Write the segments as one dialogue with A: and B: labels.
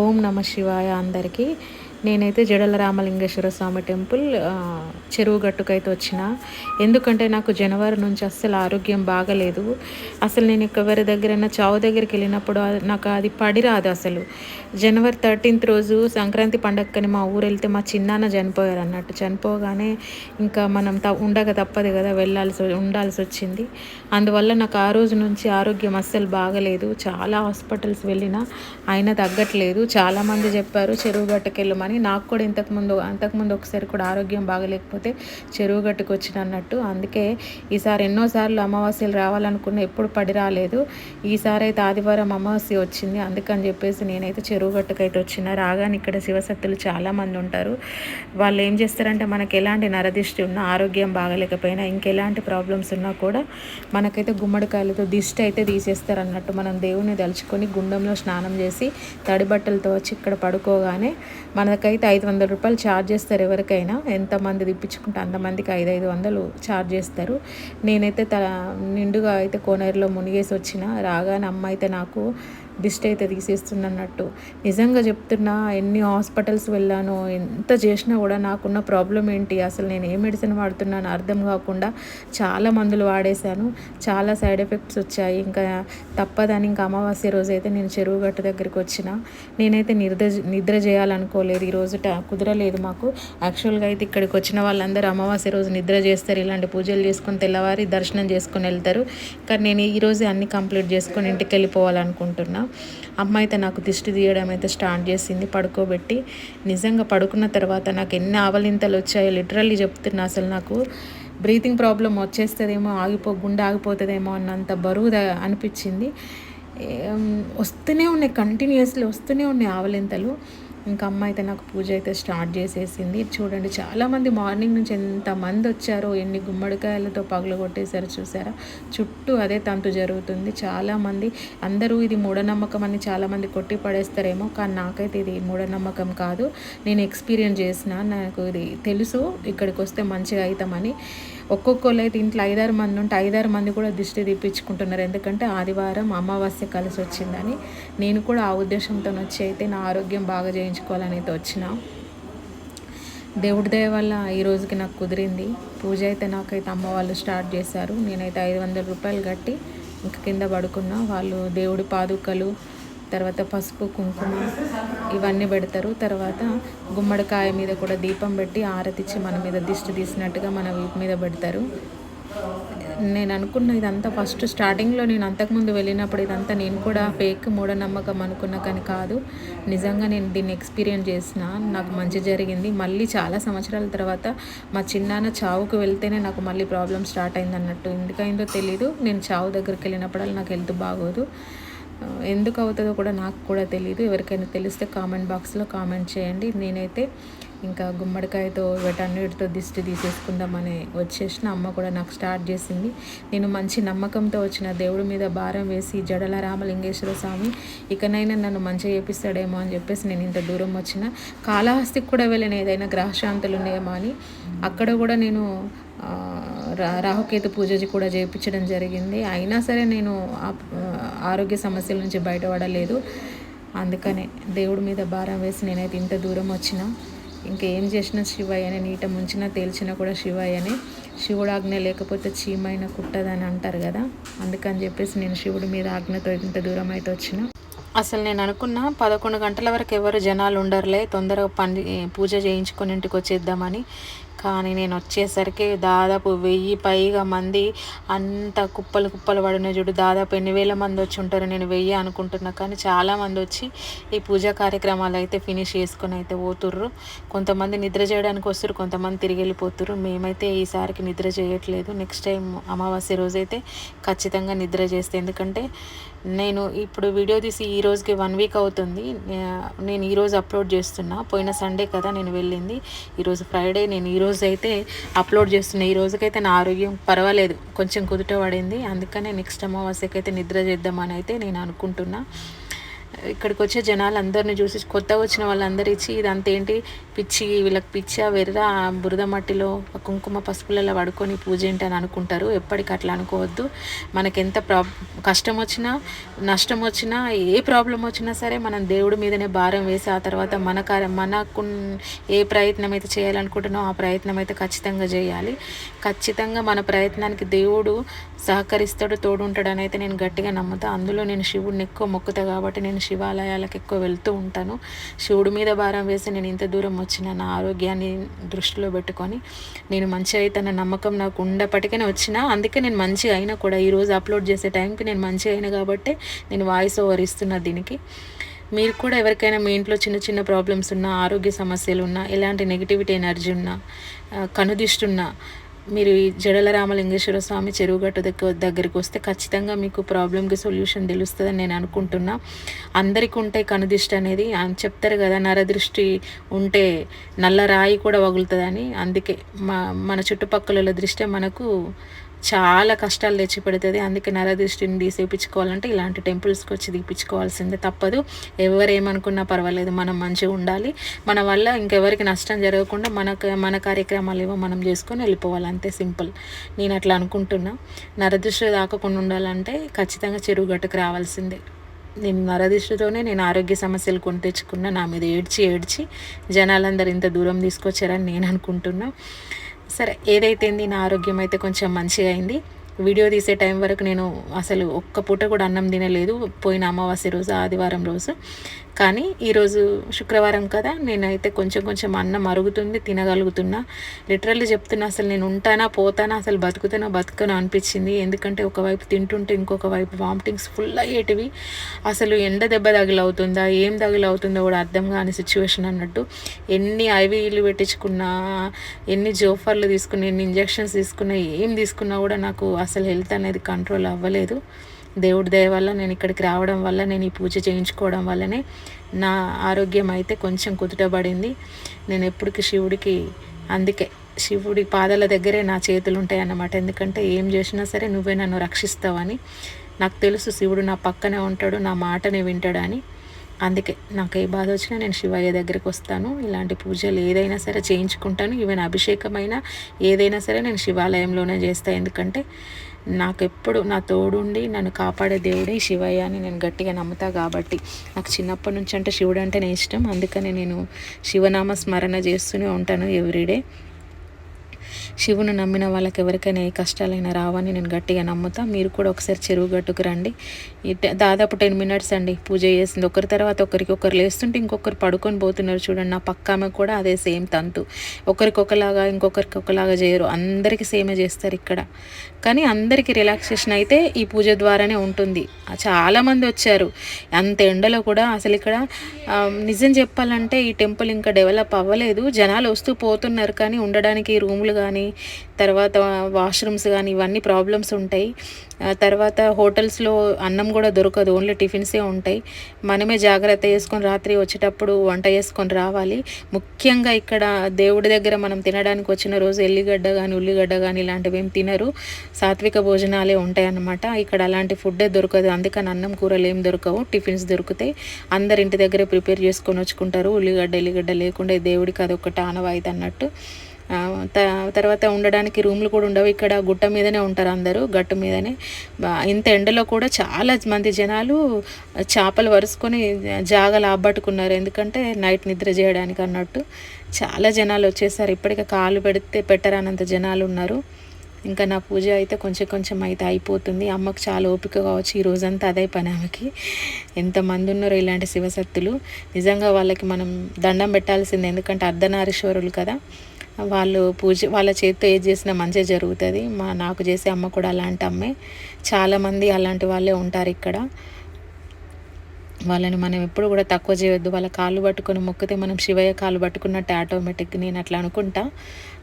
A: ఓం నమ శివాయ అందరికీ. నేనైతే జడల రామలింగేశ్వర స్వామి టెంపుల్ చెరువు గట్టుకైతే వచ్చిన. ఎందుకంటే నాకు జనవరి నుంచి అస్సలు ఆరోగ్యం బాగలేదు. అసలు నేను ఎవరి దగ్గరైనా చావు దగ్గరికి వెళ్ళినప్పుడు నాకు అది పడి రాదు అసలు. జనవరి థర్టీన్త్ రోజు సంక్రాంతి పండగకని మా ఊరు వెళ్తే మా చిన్నాన్న చనిపోయారు అన్నట్టు. చనిపోగానే ఇంకా మనం త ఉండక తప్పదు కదా వెళ్ళాల్సి ఉండాల్సి వచ్చింది. అందువల్ల నాకు ఆ రోజు నుంచి ఆరోగ్యం అస్సలు బాగలేదు. చాలా హాస్పిటల్స్ వెళ్ళినా అయినా తగ్గట్లేదు. చాలామంది చెప్పారు చెరువు గట్టుకెళ్ళమని. కానీ నాకు కూడా ఇంతకుముందు అంతకుముందు ఒకసారి కూడా ఆరోగ్యం బాగలేకపోతే చెరువు గట్టుకు వచ్చిన అన్నట్టు. అందుకే ఈసారి ఎన్నోసార్లు అమావాస్యలు రావాలనుకున్న ఎప్పుడు పడి రాలేదు. ఈసారి అయితే ఆదివారం అమావాస్య వచ్చింది. అందుకని చెప్పేసి నేనైతే చెరువు గట్టుకైతే వచ్చిన. రాగానే ఇక్కడ శివశక్తులు చాలామంది ఉంటారు. వాళ్ళు ఏం చేస్తారంటే మనకి ఎలాంటి నరదిష్టి ఉన్నా ఆరోగ్యం బాగలేకపోయినా ఇంకెలాంటి ప్రాబ్లమ్స్ ఉన్నా కూడా మనకైతే గుమ్మడికాయలతో దిష్టి అయితే తీసేస్తారు అన్నట్టు. మనం దేవుని తలుచుకొని గుండంలో స్నానం చేసి తడి బట్టలతో వచ్చి ఇక్కడ పడుకోగానే అయితే ఐదు వందల రూపాయలు ఛార్జ్ చేస్తారు ఎవరికైనా. ఎంతమంది తిప్పించుకుంటే అంతమందికి ఐదు ఐదు వందలు ఛార్జ్ చేస్తారు. నేనైతే త నిండుగా అయితే కోనేరులో మునిగేసి వచ్చిన. రాగానే అమ్మ అయితే నాకు దిష్టి అయితే తీసేస్తున్నట్టు. నిజంగా చెప్తున్నా ఎన్ని హాస్పిటల్స్ వెళ్ళాను ఎంత చేసినా కూడా నాకున్న ప్రాబ్లం ఏంటి? అసలు నేను ఏ మెడిసిన్ వాడుతున్నాను అర్థం కాకుండా చాలా మందులు వాడేశాను. చాలా సైడ్ ఎఫెక్ట్స్ వచ్చాయి. ఇంకా తప్పదని ఇంకా అమావాస్య రోజు అయితే నేను చెరువు గట్టు దగ్గరికి వచ్చిన. నేనైతే నిద్ర నిద్ర చేయాలనుకోలేదు. ఈరోజు ట- కుదరలేదు మాకు. యాక్చువల్గా అయితే ఇక్కడికి వచ్చిన వాళ్ళందరూ అమావాస్య రోజు నిద్ర చేస్తారు. ఇలాంటి పూజలు చేసుకొని తెల్లవారి దర్శనం చేసుకొని వెళ్తారు. కానీ నేను ఈరోజు అన్నీ అన్ని కంప్లీట్ చేసుకొని ఇంటికి వెళ్ళిపోవాలనుకుంటున్నా. అమ్మ అయితే నాకు దిష్టి తీయడం అయితే స్టార్ట్ చేసింది పడుకోబెట్టి. నిజంగా పడుకున్న తర్వాత నాకు ఎన్ని ఆవలింతలు వచ్చాయో లిటరల్లీ చెప్తున్నా అసలు నాకు. బ్రీతింగ్ ప్రాబ్లం వచ్చేస్తుందేమో ఆగిపో గుండె ఆగిపోతుందేమో అన్నంత బరువు అనిపించింది. వస్తూనే ఉన్నాయి కంటిన్యూస్లీ వస్తూనే ఉన్నాయి ఆవలింతలు. ఇంకా అమ్మ అయితే నాకు పూజ అయితే స్టార్ట్ చేసేసింది. చూడండి చాలామంది మార్నింగ్ నుంచి ఎంతమంది వచ్చారో ఎన్ని గుమ్మడికాయలతో పగులు కొట్టేశారో చూసారా? చుట్టూ అదే తంతు జరుగుతుంది. చాలామంది అందరూ ఇది మూఢనమ్మకం అని చాలామంది కొట్టి పడేస్తారేమో కానీ నాకైతే ఇది మూఢనమ్మకం కాదు. నేను ఎక్స్పీరియన్స్ చేసిన నాకు ఇది తెలుసు ఇక్కడికి వస్తే మంచిగా అవుతామని. ఒక్కొక్కరు ఇంట్లో ఐదారు మంది ఉంటే ఐదారు మంది కూడా దిష్టి తీపించుకుంటున్నారు ఎందుకంటే ఆదివారం అమావాస్య కలిసి వచ్చిందని నేను కూడా ఆ ఉద్దేశంతో వచ్చి అయితే నా ఆరోగ్యం బాగా చేయించుకోవాలని అయితే వచ్చిన. దేవుడి దయ వల్ల ఈ రోజుకి నాకు కుదిరింది. పూజ అయితే నాకైతే అమ్మ వాళ్ళు స్టార్ట్ చేశారు. నేనైతే ఐదు వందల రూపాయలు కట్టి ఇంక కింద పడుకున్నా. వాళ్ళు దేవుడి పాదుకలు తర్వాత పసుపు కుంకుమ ఇవన్నీ పెడతారు. తర్వాత గుమ్మడికాయ మీద కూడా దీపం పెట్టి ఆరతిచ్చి మన మీద దిష్టి తీసినట్టుగా మన వీపు మీద పెడతారు. నేను అనుకున్న ఇదంతా ఫస్ట్ స్టార్టింగ్లో నేను అంతకుముందు వెళ్ళినప్పుడు ఇదంతా నేను కూడా ఫేక్ మూఢనమ్మకం అనుకున్నా కానీ కాదు. నిజంగా నేను దీన్ని ఎక్స్పీరియన్స్ చేసిన నాకు మంచి జరిగింది. మళ్ళీ చాలా సంవత్సరాల తర్వాత మా చిన్నాన్న చావుకు వెళ్తేనే నాకు మళ్ళీ ప్రాబ్లం స్టార్ట్ అయింది అన్నట్టు ఎందుకైందో తెలీదు. నేను చావు దగ్గరికి వెళ్ళినప్పుడల్లా నాకు హెల్త్ బాగోదు. ఎందుకు అవుతుందో కూడా నాకు కూడా తెలియదు ఎవరికైనా తెలిస్తే కామెంట్ బాక్స్లో కామెంట్ చేయండి. నేనైతే ఇంకా గుమ్మడికాయతో వీటన్నిటితో దిష్టి తీసేసుకుందామని వచ్చేసిన అమ్మ కూడా నాకు స్టార్ట్ చేసింది. నేను మంచి నమ్మకంతో వచ్చిన దేవుడి మీద భారం వేసి జడల రామలింగేశ్వర స్వామి ఇకనైనా నన్ను మంచిగా చేపిస్తాడేమో అని చెప్పేసి నేను ఇంత దూరం వచ్చిన. కాళహస్తికి కూడా వెళ్ళిన ఏదైనా గ్రహశాంతులు ఉన్నాయేమో అని. అక్కడ కూడా నేను రాహుకేతు పూజ కూడా చేయించడం జరిగింది. అయినా సరే నేను ఆరోగ్య సమస్యల నుంచి బయటపడలేదు. అందుకనే దేవుడి మీద భారం వేసి నేనైతే ఇంత దూరం వచ్చిన. ఇంకా ఏం చేసినా శివయ్యనే నీట ముంచినా తేల్చినా కూడా శివయ్యనే. శివుడు ఆజ్ఞ లేకపోతే చీమైన కుట్టదని అంటారు కదా. అందుకని చెప్పేసి నేను శివుడి మీద ఆజ్ఞతో ఇంత దూరం అయితే వచ్చిన. అసలు నేను అనుకున్న పదకొండు గంటల వరకు ఎవరు జనాలు ఉండరులే తొందరగా పని పూజ చేయించుకొని ఇంటికి వచ్చేద్దామని. కానీ నేను వచ్చేసరికి దాదాపు వెయ్యి పైగా మంది అంత కుప్పలు కుప్పలు పడిన చూడు. దాదాపు ఎన్ని వేల మంది వచ్చి ఉంటారు నేను వెయ్యి అనుకుంటున్నా. కానీ చాలామంది వచ్చి ఈ పూజా కార్యక్రమాలు అయితే ఫినిష్ చేసుకొని అయితే పోతుర్రు. కొంతమంది నిద్ర చేయడానికి వస్తారు కొంతమంది తిరిగి వెళ్ళిపోతుర్రు. మేమైతే ఈసారికి నిద్ర చేయట్లేదు. నెక్స్ట్ టైం అమావాస్య రోజైతే ఖచ్చితంగా నిద్ర చేస్తే. ఎందుకంటే నేను ఇప్పుడు వీడియో తీసి ఈ రోజుకి వన్ వీక్ అవుతుంది. నేను ఈరోజు అప్లోడ్ చేస్తున్నా. పోయిన సండే కదా నేను వెళ్ళింది. ఈరోజు ఫ్రైడే. నేను ఈరోజు అయితే అప్లోడ్ చేస్తున్నా. ఈ రోజుకైతే నా ఆరోగ్యం పర్వాలేదు. కొంచెం కుదుట పడింది. అందుకనే నెక్స్ట్ అమావాస్యకైతే నిద్ర చేద్దామని అయితే నేను అనుకుంటున్నా. ఇక్కడికి వచ్చే జనాలు అందరిని చూసి కొత్తగా వచ్చిన వాళ్ళందరూ ఇచ్చి ఇదంతేంటి? పిచ్చి వీళ్ళకి పిచ్చి వెర్ర బురద మట్టిలో కుంకుమ పసుపులలో పడుకొని పూజ ఏంటి అని అనుకుంటారు. ఎప్పటికీ అట్లా అనుకోవద్దు. మనకి ఎంత ప్రా కష్టం వచ్చినా నష్టం వచ్చినా ఏ ప్రాబ్లం వచ్చినా సరే మనం దేవుడి మీదనే భారం వేసి ఆ తర్వాత మన కార్యం మనకు ఏ ప్రయత్నం అయితే చేయాలనుకుంటున్నామో ఆ ప్రయత్నం అయితే ఖచ్చితంగా చేయాలి. ఖచ్చితంగా మన ప్రయత్నానికి దేవుడు సహకరిస్తాడు తోడుంటాడని అయితే నేను గట్టిగా నమ్ముతా. అందులో నేను శివుడిని ఎక్కువ మొక్కుతా కాబట్టి నేను శివాలయాలకు ఎక్కువ వెళ్తూ ఉంటాను. శివుడి మీద భారం వేసి నేను ఇంత దూరం వచ్చిన నా ఆరోగ్యాన్ని దృష్టిలో పెట్టుకొని నేను మంచిగా అవుతాన నమ్మకం నాకు ఉండప్పటికనే వచ్చిన అందుకే నేను మంచిగా అయినా కూడా ఈరోజు అప్లోడ్ చేసే టైంకి నేను మంచిగా అయినా కాబట్టి నేను వాయిస్ ఓవర్ ఇస్తున్నా దీనికి. మీరు కూడా ఎవరికైనా మీ ఇంట్లో చిన్న చిన్న ప్రాబ్లమ్స్ ఉన్నా ఆరోగ్య సమస్యలు ఉన్నా ఎలాంటి నెగిటివిటీ ఎనర్జీ ఉన్నా కనుదిష్టున్నా మీరు ఈ జడల రామలింగేశ్వర స్వామి చెరువుగట్టు దగ్గర దగ్గరికి వస్తే ఖచ్చితంగా మీకు ప్రాబ్లంకి సొల్యూషన్ తెలుస్తుందని నేను అనుకుంటున్నా. అందరికీ ఉంటే కనుదిష్టి అనేది చెప్తారు కదా నరదృష్టి ఉంటే నల్ల రాయి కూడా వగులుతుందని. అందుకే మా మన చుట్టుపక్కల దృష్టి మనకు చాలా కష్టాలు తెచ్చి పెడుతుంది అందుకే నరదృష్టిని తీసేపించుకోవాలంటే ఇలాంటి టెంపుల్స్కి వచ్చి తీపించుకోవాల్సిందే తప్పదు. ఎవరేమనుకున్నా పర్వాలేదు మనం మంచిగా ఉండాలి. మన వల్ల ఇంకెవరికి నష్టం జరగకుండా మనకు మన కార్యక్రమాలు ఏవో మనం చేసుకొని వెళ్ళిపోవాలి. అంతే సింపుల్. నేను అట్లా అనుకుంటున్నా. నరదృష్టి దాకకుండా ఉండాలంటే ఖచ్చితంగా చెరువుగట్టుకు రావాల్సిందే. నేను నరదిష్టితోనే నేను ఆరోగ్య సమస్యలు కొని తెచ్చుకున్నా. నా మీద ఏడ్చి ఏడ్చి జనాలందరూ ఇంత దూరం తీసుకొచ్చారని నేను అనుకుంటున్నా. సరే ఏదైతే నా ఆరోగ్యం అయితే కొంచెం మంచిగా అయింది వీడియో తీసే టైం వరకు నేను అసలు ఒక్క పూట కూడా అన్నం తినలేదు. పోయిన అమావాస్య రోజు ఆదివారం రోజు. కానీ ఈరోజు శుక్రవారం కదా నేనైతే కొంచెం కొంచెం అన్నం అరుగుతుంది తినగలుగుతున్నా. లిటరల్లీ చెప్తున్నా అసలు నేను ఉంటానా పోతానా అసలు బతుకుతానో బతుకనో అనిపించింది. ఎందుకంటే ఒకవైపు తింటుంటే ఇంకొక వైపు వామిటింగ్స్ ఫుల్ అయ్యేటివి. అసలు ఎండ దెబ్బ తగిలవుతుందా ఏం తగిలవుతుందో కూడా అర్థం కాని సిచ్యువేషన్ అన్నట్టు. ఎన్ని ఐవీలు పెట్టించుకున్నా ఎన్ని జోఫర్లు తీసుకున్నా ఎన్ని ఇంజెక్షన్స్ తీసుకున్నా ఏం తీసుకున్నా కూడా నాకు అసలు హెల్త్ అనేది కంట్రోల్ అవ్వలేదు. దేవుడి దయ వల్ల నేను ఇక్కడికి రావడం వల్ల నేను ఈ పూజ చేయించుకోవడం వల్లనే నా ఆరోగ్యం అయితే కొంచెం కుదుటబడింది. నేను ఎప్పటికి శివుడికి అందుకే శివుడి పాదాల దగ్గరే నా చేతులు ఉంటాయి అన్నమాట ఎందుకంటే ఏం చేసినా సరే నువ్వే నన్ను రక్షిస్తావని. నాకు తెలుసు శివుడు నా పక్కనే ఉంటాడు నా మాటనే వింటాడని అందుకే నాకు ఏ బాధ వచ్చినా నేను శివయ్య దగ్గరికి వస్తాను. ఇలాంటి పూజలు ఏదైనా సరే చేయించుకుంటాను. ఈవెన్ అభిషేకమైనా ఏదైనా సరే నేను శివాలయంలోనే చేస్తాను ఎందుకంటే నాకు ఎప్పుడు నా తోడుండి నన్ను కాపాడే దేవుడే శివయ్య అని నేను గట్టిగా నమ్ముతా కాబట్టి. నాకు చిన్నప్పటి నుంచి అంటే శివుడు అంటేనే ఇష్టం. అందుకని నేను శివనామ స్మరణ చేస్తూనే ఉంటాను ఎవ్రీడే. శివుని నమ్మిన వాళ్ళకి ఎవరికైనా ఏ కష్టాలైనా రావని నేను గట్టిగా నమ్ముతా. మీరు కూడా ఒకసారి చెరువు గట్టుకు రండి. దాదాపు టెన్ మినిట్స్ అండి పూజ చేసింది. ఒకరి తర్వాత ఒకరికి ఒకరు లేస్తుంటే ఇంకొకరు పడుకొని పోతున్నారు చూడండి. నా పక్క ఆమె కూడా అదే సేమ్ తంతు. ఒకరికి ఒకలాగా ఇంకొకరికి ఒకలాగా చేయరు. అందరికీ సేమే చేస్తారు ఇక్కడ. కానీ అందరికీ రిలాక్సేషన్ అయితే ఈ పూజ ద్వారానే ఉంటుంది. చాలామంది వచ్చారు. అంత ఎండలో కూడా అసలు ఇక్కడ నిజం చెప్పాలంటే ఈ టెంపుల్ ఇంకా డెవలప్ అవ్వలేదు. జనాలు వస్తూ పోతున్నారు కానీ ఉండడానికి రూములు కానీ తర్వాత వాష్రూమ్స్ కానీ ఇవన్నీ ప్రాబ్లమ్స్ ఉంటాయి. తర్వాత హోటల్స్లో అన్నం కూడా దొరకదు. ఓన్లీ టిఫిన్సే ఉంటాయి. మనమే జాగ్రత్త చేసుకొని రాత్రి వచ్చేటప్పుడు వంట చేసుకొని రావాలి. ముఖ్యంగా ఇక్కడ దేవుడి దగ్గర మనం తినడానికి వచ్చిన రోజు ఎల్లిగడ్డ కానీ ఉల్లిగడ్డ కానీ ఇలాంటివి ఏం తినరు. సాత్విక భోజనాలే ఉంటాయి అన్నమాట ఇక్కడ అలాంటి ఫుడ్డే దొరకదు. అందుకని అన్నం కూరలు ఏం దొరకవు. టిఫిన్స్ దొరుకుతాయి. అందరి ఇంటి దగ్గర ప్రిపేర్ చేసుకొని వచ్చుకుంటారు. ఉల్లిగడ్డ ఎల్లిగడ్డ లేకుండా దేవుడికి అదొకటి ఆనవాయితీ అన్నట్టు తర్వాత ఉండడానికి రూమ్లు కూడా ఉండవు. ఇక్కడ గుట్ట మీదనే ఉంటారు అందరూ గట్టు మీదనే. ఇంత ఎండలో కూడా చాలా మంది జనాలు చేపలు వరుసుకొని జాగలు ఆబ్బట్టుకున్నారు ఎందుకంటే నైట్ నిద్ర చేయడానికి అన్నట్టు. చాలా జనాలు వచ్చేసారు. ఇప్పటికే కాలు పెడితే పెట్టరానంత జనాలు ఉన్నారు. ఇంకా నా పూజ అయితే కొంచెం కొంచెం అయితే అయిపోతుంది. అమ్మకు చాలా ఓపిక కావచ్చు. ఈ రోజంతా అదే పని ఆమెకి. ఎంతమంది ఉన్నారో ఇలాంటి శివశక్తులు. నిజంగా వాళ్ళకి మనం దండం పెట్టాల్సింది. ఎందుకంటే అర్ధనారీశ్వరులు కదా. వాళ్ళు పూజ వాళ్ళ చేతితో ఏది చేసినా మంచి జరుగుతుంది. మా నాకు చేసే అమ్మ కూడా అలాంటి అమ్మే. చాలామంది అలాంటి వాళ్ళే ఉంటారు ఇక్కడ. వాళ్ళని మనం ఎప్పుడు కూడా తక్కువ చేయొద్దు. వాళ్ళ కాళ్ళు పట్టుకొని మొక్కితే మనం శివయ్య కాళ్ళు పట్టుకున్నట్టు ఆటోమేటిక్ నేను అట్లా అనుకుంటా.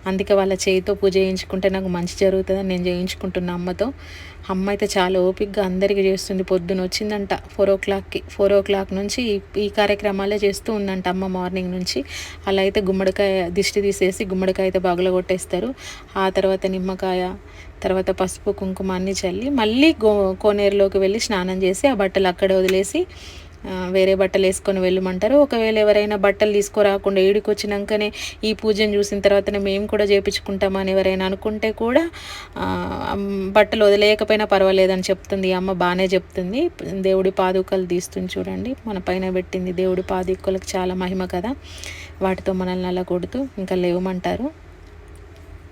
A: అందుకే వాళ్ళ చేయితో పూజ చేయించుకుంటే నాకు మంచి జరుగుతుందని నేను చేయించుకుంటున్నా అమ్మతో. అమ్మ అయితే చాలా ఓపిక్గా అందరికీ చేస్తుంది. పొద్దున వచ్చిందంట ఫోర్ ఓ క్లాక్కి ఫోర్ ఓ క్లాక్ నుంచి ఈ కార్యక్రమాలే చేస్తూ ఉందంట అమ్మ మార్నింగ్ నుంచి. అలా అయితే గుమ్మడికాయ దిష్టి తీసేసి గుమ్మడికాయ అయితే బాగులో కొట్టేస్తారు. ఆ తర్వాత నిమ్మకాయ తర్వాత పసుపు కుంకుమ అన్నీ చల్లి మళ్ళీ గో కోనేరులోకి వెళ్ళి స్నానం చేసి ఆ బట్టలు అక్కడే వదిలేసి వేరే బట్టలు వేసుకొని వెళ్ళమంటారు. ఒకవేళ ఎవరైనా బట్టలు తీసుకురాకుండా ఏడికి వచ్చినాకనే ఈ పూజను చూసిన తర్వాతనే మేము కూడా చేపించుకుంటామని ఎవరైనా అనుకుంటే కూడా బట్టలు వదిలేయకపోయినా పర్వాలేదని చెప్తుంది. ఈ అమ్మ బాగానే చెప్తుంది. దేవుడి పాదుకలు తీస్తుంది చూడండి. మన పైన పెట్టింది దేవుడి పాదుకలకు చాలా మహిమ కదా. వాటితో మనల్ని అలా కొడుతూ ఇంకా లేవమంటారు.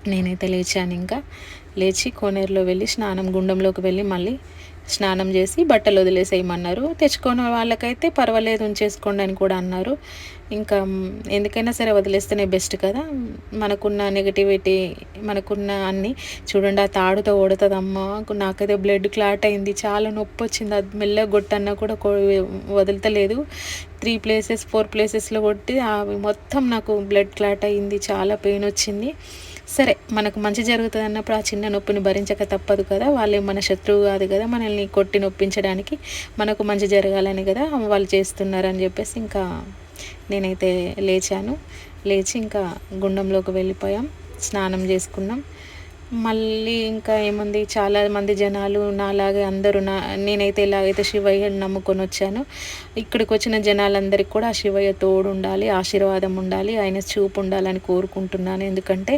A: నేనైతే లేచాను ఇంకా. లేచి కోనేరులో వెళ్ళి స్నానం గుండంలోకి వెళ్ళి మళ్ళీ స్నానం చేసి బట్టలు వదిలేసేయమన్నారు. తెచ్చుకున్న వాళ్ళకైతే పర్వాలేదు ఉంచేసుకోండి అని కూడా అన్నారు. ఇంకా ఎందుకైనా సరే వదిలేస్తేనే బెస్ట్ కదా. మనకున్న నెగటివిటీ మనకున్న అన్ని చూడండి ఆ తాడుతో ఓడుతుందమ్మా. నాకైతే బ్లడ్ క్లాట్ అయింది చాలా నొప్పి వచ్చింది. అది మెల్లగా కొట్టన్నా కూడా వదలతలేదు. వదులుతలేదు త్రీ ప్లేసెస్ ఫోర్ ప్లేసెస్లో కొట్టి అవి మొత్తం నాకు బ్లడ్ క్లాట్ అయింది చాలా పెయిన్ వచ్చింది. సరే మనకు మంచి జరుగుతుంది అన్నప్పుడు ఆ చిన్న నొప్పిని భరించక తప్పదు కదా. వాళ్ళే మన శత్రువు కాదు కదా. మనల్ని కొట్టి నొప్పించడానికి మనకు మంచి జరగాలని కదా వాళ్ళు చేస్తున్నారని చెప్పేసి ఇంకా నేనైతే లేచాను. లేచి ఇంకా గుండంలోకి వెళ్ళిపోయాం. స్నానం చేసుకున్నాం. మళ్ళీ ఇంకా ఏముంది? చాలా మంది జనాలు నాలాగే అందరూ నా నేనైతే ఎలాగైతే శివయ్యని నమ్ముకొని వచ్చాను ఇక్కడికి వచ్చిన జనాలందరికీ కూడా ఆ శివయ్య తోడు ఉండాలి ఆశీర్వాదం ఉండాలి ఆయన చూపు ఉండాలని కోరుకుంటున్నాను. ఎందుకంటే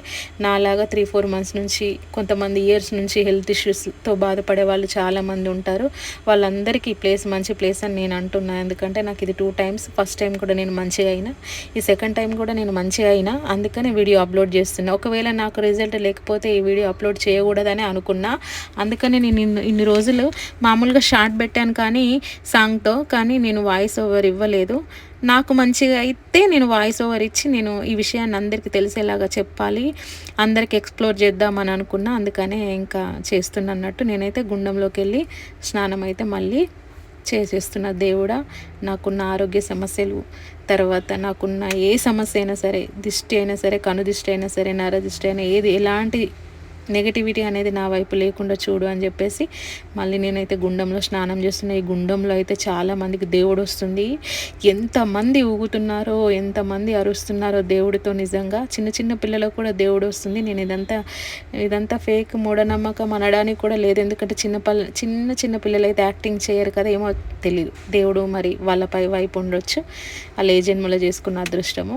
A: నాలాగా త్రీ ఫోర్ మంత్స్ నుంచి కొంతమంది ఇయర్స్ నుంచి హెల్త్ ఇష్యూస్తో బాధపడే వాళ్ళు చాలామంది ఉంటారు. వాళ్ళందరికీ ఈ ప్లేస్ మంచి ప్లేస్ అని నేను అంటున్నాను ఎందుకంటే నాకు ఇది టూ టైమ్స్ ఫస్ట్ టైం కూడా నేను మంచిగా అయినా ఈ సెకండ్ టైం కూడా నేను మంచిగా అయినా అందుకనే వీడియో అప్లోడ్ చేస్తున్నా. ఒకవేళ నాకు రిజల్ట్ లేకపోతే ఈ వీడియో అప్లోడ్ చేయకూడదని అనుకున్నా. అందుకని నేను ఇన్ని ఇన్ని రోజులు మామూలుగా షార్ట్ పెట్టాను కానీ సాంగ్తో కానీ నేను వాయిస్ ఓవర్ ఇవ్వలేదు. నాకు మంచిగా అయితే నేను వాయిస్ ఓవర్ ఇచ్చి నేను ఈ విషయాన్ని అందరికీ తెలిసేలాగా చెప్పాలి. అందరికి ఎక్స్ప్లోర్ చేద్దామని అనుకున్నా. అందుకనే ఇంకా చేస్తున్నట్టు నేనైతే గుండంలోకి వెళ్ళి స్నానం అయితే మళ్ళీ చేసేస్తున్న. దేవుడా నాకున్న ఆరోగ్య సమస్యలు తర్వాత నాకున్న ఏ సమస్య అయినా సరే దిష్టి అయినా సరే కను దిష్టి అయినా సరే నర దిష్టి అయినా ఏది ఎలాంటి నెగటివిటీ అనేది నా వైపు లేకుండా చూడు అని చెప్పేసి మళ్ళీ నేనైతే గుండంలో స్నానం చేస్తున్నా. ఈ గుండంలో అయితే చాలా మందికి దేవుడు వస్తుంది. ఎంతమంది ఊగుతున్నారో ఎంతమంది అరుస్తున్నారో దేవుడితో నిజంగా. చిన్న చిన్న పిల్లలకు కూడా దేవుడు వస్తుంది. నేను ఇదంతా ఇదంతా ఫేక్ మూఢనమ్మకం అనడానికి కూడా లేదు. ఎందుకంటే చిన్న పల్ల చిన్న చిన్న పిల్లలు అయితే యాక్టింగ్ చేయరు కదా ఏమో తెలియదు దేవుడు మరి వాళ్ళపై వైపు ఉండొచ్చు. వాళ్ళ ఏ జన్మలో చేసుకున్న అదృష్టము.